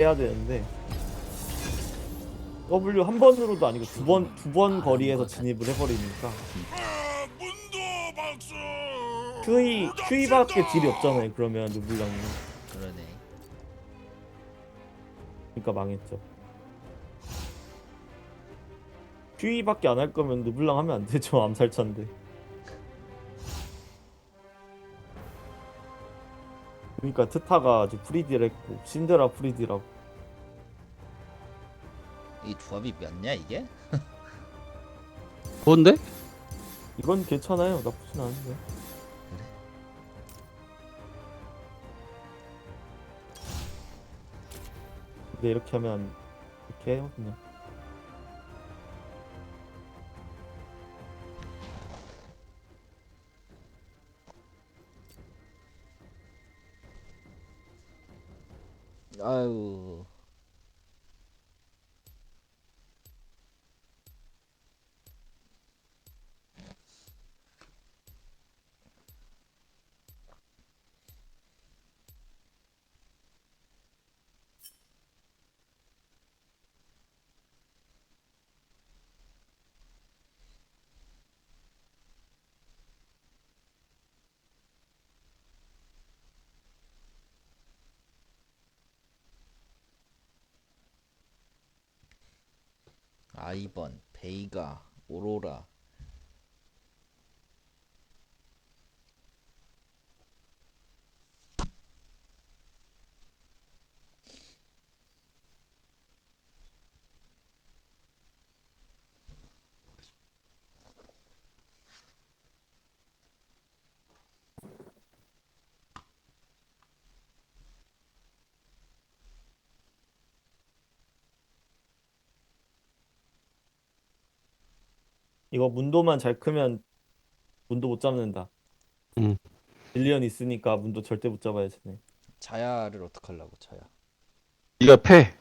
해야 되는데 W 한 번으로도 아니고 두 번 두 번 거리에서 진입을 해버리니까. QE QE밖에 딜이 없잖아요. 그러면 르블랑이 그러네. 그러니까 망했죠. QE밖에 안 할 거면 르블랑 하면 안 되죠. 암살차인데. 그러니까 트타가 아주 프리딜 했고 신데라 프리딜하고 이 조합이 맞냐 이게? 뭔데? 이건 괜찮아요. 나쁘진 않은데. 근데 이렇게 하면 이렇게 해요 그냥. 아유. 아이번, 베이가, 오로라. 이거 문도만 잘 크면 문도 못 잡는다. 응. 빌리언 있으니까 문도 절대 못 잡아야 되네. 자야를 어떡하려고 자야. 네가 패.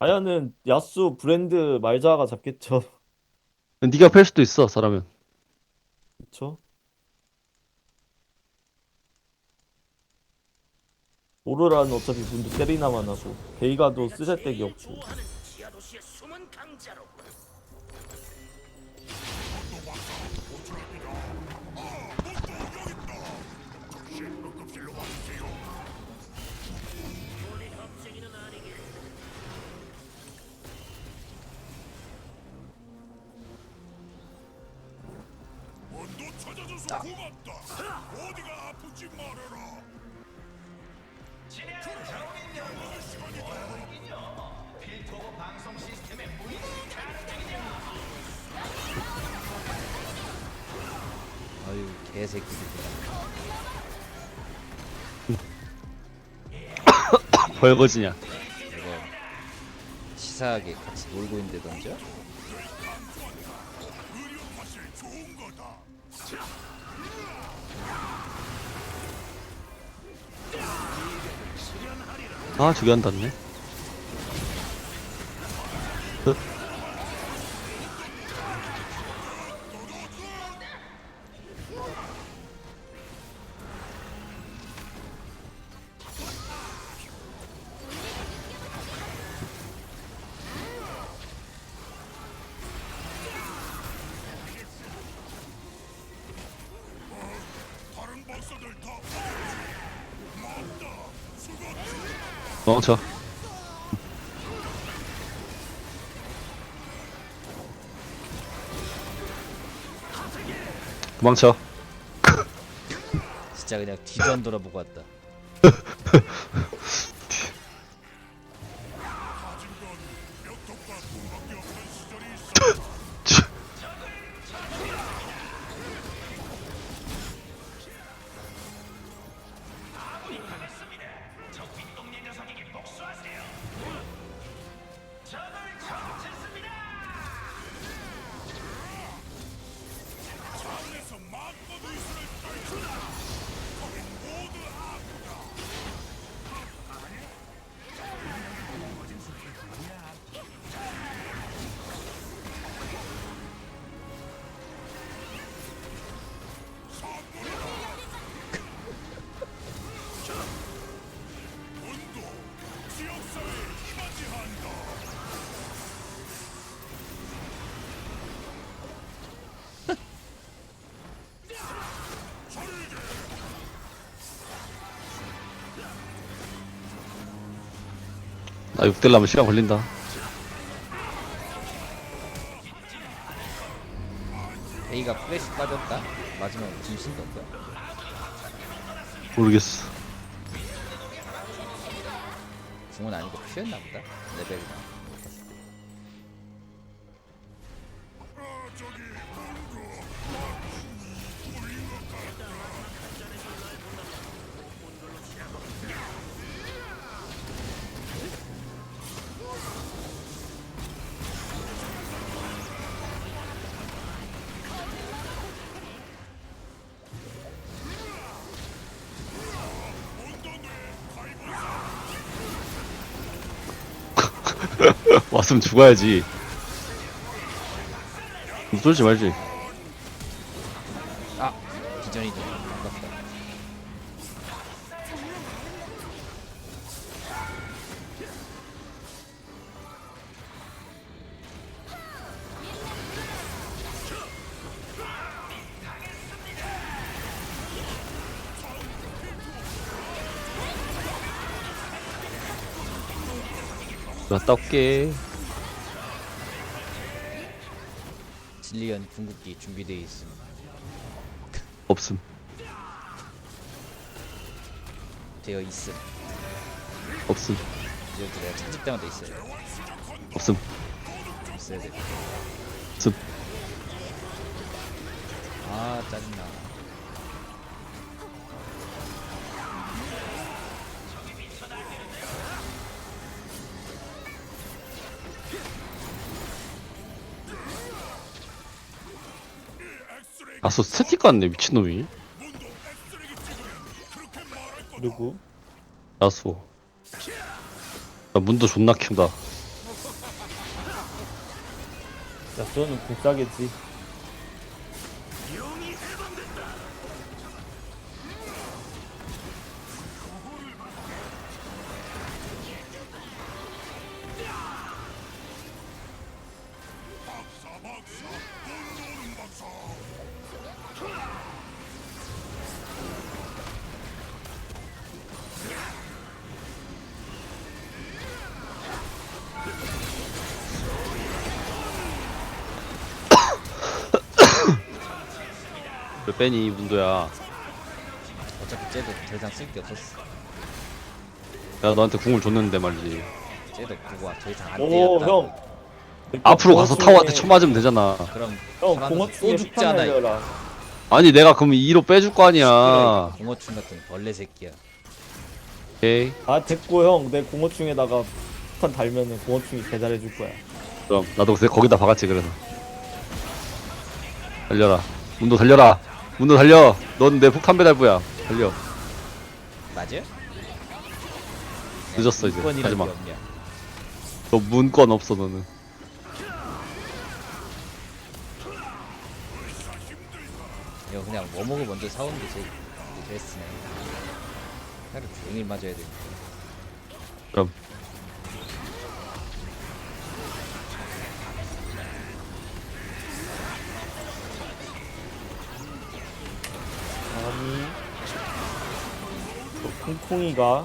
아야는 야수 브랜드 말자가 잡겠죠. 네가 패 수도 있어 사람은. 그쵸? 오로라는 어차피 문도 때리나만 하고 베이가도 쓰잘데기 없고 말해라. 아유 개새끼들. 벌거지냐. 이거 치사하게 같이 놀고 있는데 던져? 아 저기 안 닿네. 쳐. 도망쳐. 진짜 그냥 뒤도 안 돌아보고 왔다. 나 6대 라면 시간 걸린다. A가 플래시 빠졌다. 마지막 짐신도 없다. 모르겠어. 궁은 아니고 퓨였나 보다. 레벨이랑. 왔으면 죽어야지. 쫄지 말지. 갔다 올게. 진리언 궁극기 준비되어 있음. 없음. 되어 있음. 없음. 이제 내가 찾을 때마다 있어요. 없음. 있어야 돼. 없음. 아 짜증나. 아서 스태틱 같네 미친놈이. 그리고 야수. 나 문도 존나 키운다. 야수는 불싸겠지 빼니 문도야. 어차피 쟤도 더 이상 쓸 게 없었어. 내가 너한테 궁을 줬는데 말이지. 쟤도 그거 더 이상 안오 되었다. 형 앞으로 가서 타워한테 쳐맞으면 되잖아. 그럼 형 공어충에 또 폭탄 죽잖아. 이거. 날려라 아니 내가 그럼 2로 빼줄 거 아니야. 공어충 같은 벌레 새끼야. 오케이. 아 됐고 형 내 공어충에다가 폭탄 달면은 공어충이 배달해줄 거야 그럼 나도 그새 거기다 박았지 그래서. 달려라. 문도 달려라. 문도 달려. 넌 내 폭탄 배달부야. 달려. 맞아? 늦었어, 이제. 하지마. 게 없냐? 너 문건 없어 너는. 이거 그냥 워머그 먼저 사오는 게 제일 베스트네. 하루 종일 맞아야 되니까. 그럼 콩콩이가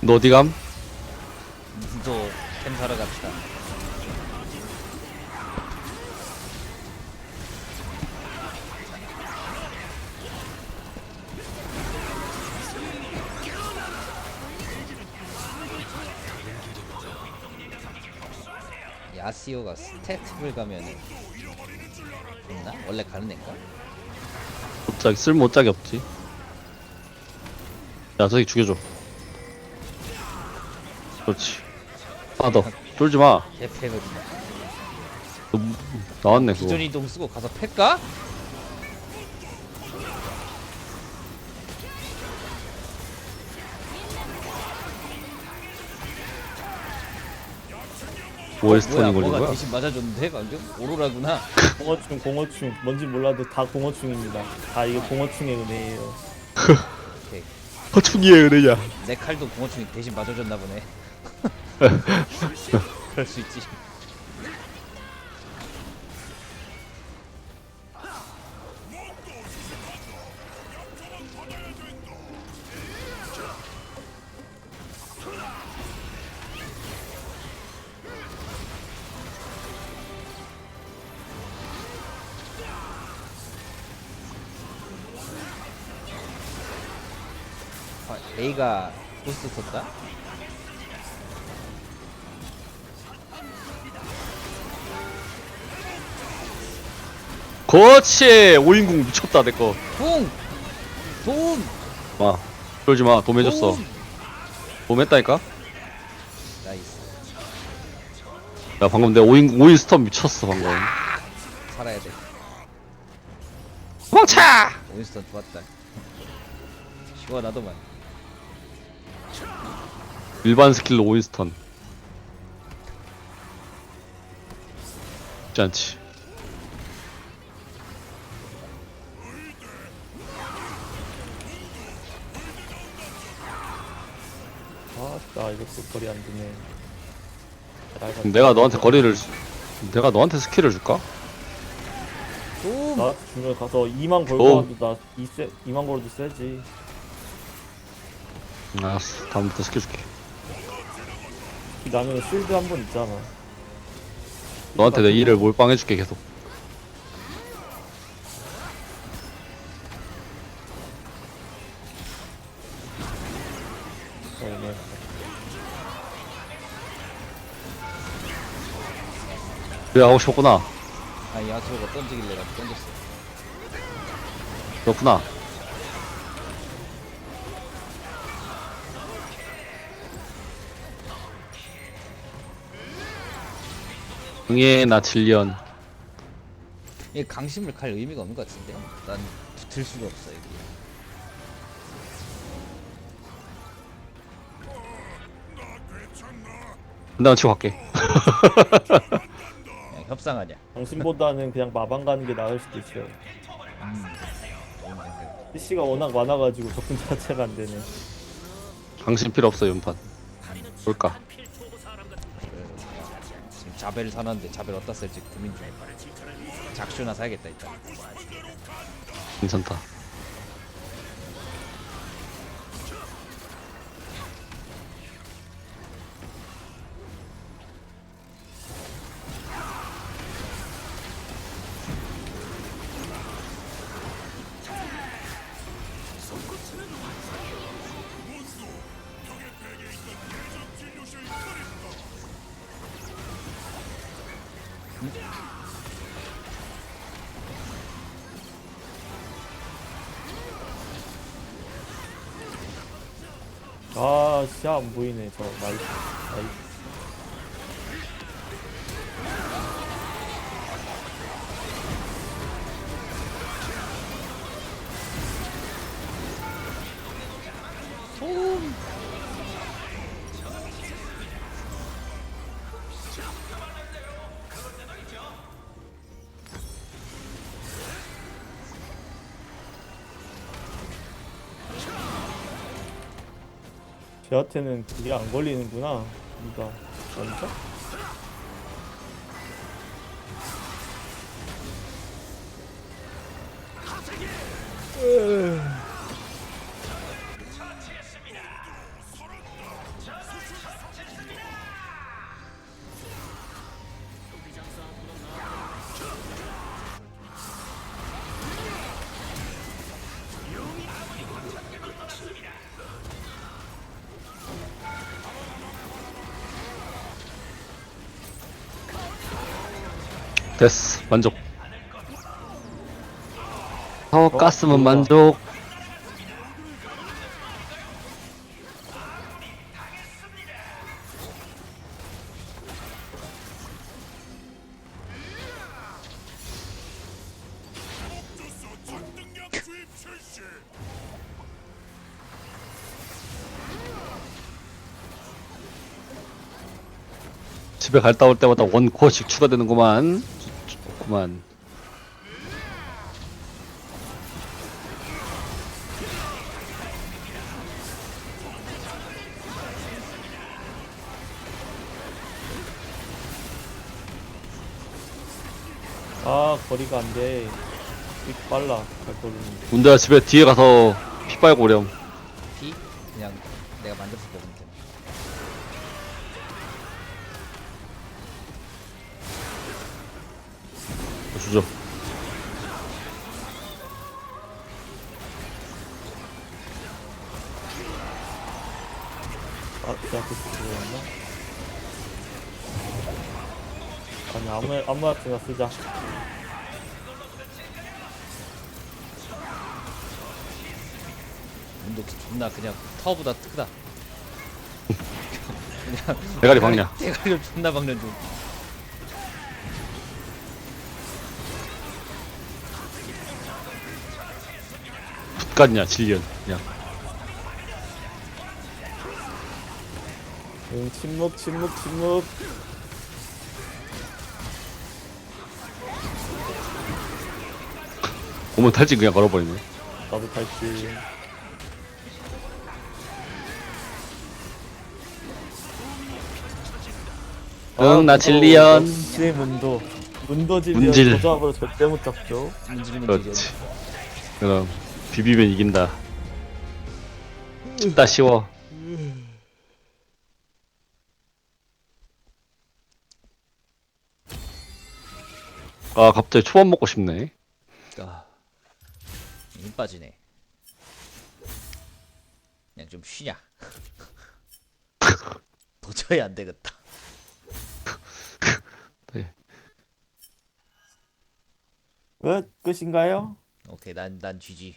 너 어디 감? 또템 사러 갑시다. 야시오가 스태트를 가면은 있나? 원래 가는 애인가? 못짝이 쓸모 짝이 없지 야 저기 죽여줘 그렇지 하나 더 쫄지 마 개패거든요. 나왔네 그거 기존 이동 쓰고 가서 팰까? 오에스턴이 걸린 뭐가 거야? 대신 맞아줬는데 방금? 오로라구나. 공어충 공어충 뭔지 몰라도 다 공어충입니다 다 이게 공어충의 은혜예요. 허충이의 은혜냐 내 칼도 공어충이 대신 맞아줬나 보네. 그럴 수 있지. 아, A가 부스트 썼다? 그렇지 오인궁 미쳤다 내거 붕! 도움! 마 쫄지마 돔 해줬어 도움! 돔 했다니까? 나이스. 야 방금 내 오인 오인 스턴 미쳤어 방금 살아야 돼. 도망쳐! 윈스턴 좋았다. 시원하더만. 일반 스킬로 오인 스턴 쉽지 않지 아나 이것도 거리 안 되네. 내가 너한테 거리를 주- 내가 너한테 스킬을 줄까? 나 중간에 가서 2만 오. 걸고 와도 나 2세, 2만 걸어도 세지. 알았어 다음부터 스킬 줄게. 나는 실드 한 번 있잖아. 너한테 내 일을 몰빵 해줄게 계속 그래 하고 싶었구나 아, 야수가 던지길래 나 던졌어. 그렇구나 응애 나 질리언 이 강심을 갈 의미가 없는 것 같은데? 난 붙을 수가 없어, 여기. 나 치고 갈게 협상하냐. 당신보다는 그냥 마방 가는 게 나을 수도 있어요 음. PC가 워낙 많아가지고 접근 자체가 안 되네 당신 필요 없어 연판 뭘까 지금 자벨을 사놨는데 자벨 어디다 쓸지 고민 중. 작슈나 사야겠다, 일단. 괜찮다 아 진짜 안 보이네 저. 나이스 나이스 쟤한테는 그게 안 걸리는구나 이가 진짜? 됐어 만족 어 가스면 뭐야. 만족. 집에 갔다 올 때마다 원 코어씩 추가되는구만 좋- 좋구만. 아 거리가 안돼. 빨라 발걸음이 문대야 집에 뒤에 가서 피 빨고 오렴 주죠 아 그렇게 들어갔나? 아니 아무 아무렇게나 쓰자 문도 존나 그냥 타워보다 크다. 그냥 대가리 박냐 대가리를 존나 박는 중. 갔냐 질리언. 그냥. 응 침묵 침묵 침묵. 오면 탈진 그냥 걸어버리네. 나도 탈지 응, 나 질리언. 역시 문도. 문도 질리언 문질. 저 조합으로 절대 못 잡죠. 문지르면 그렇지. 그럼 비비면 이긴다 쉽다 쉬워 아 갑자기 초밥 먹고 싶네 아, 힘 빠지네. 그냥 좀 쉬냐. 도저히 안 되겠다. 끝 끝인가요? 오케이, 난, 난 GG.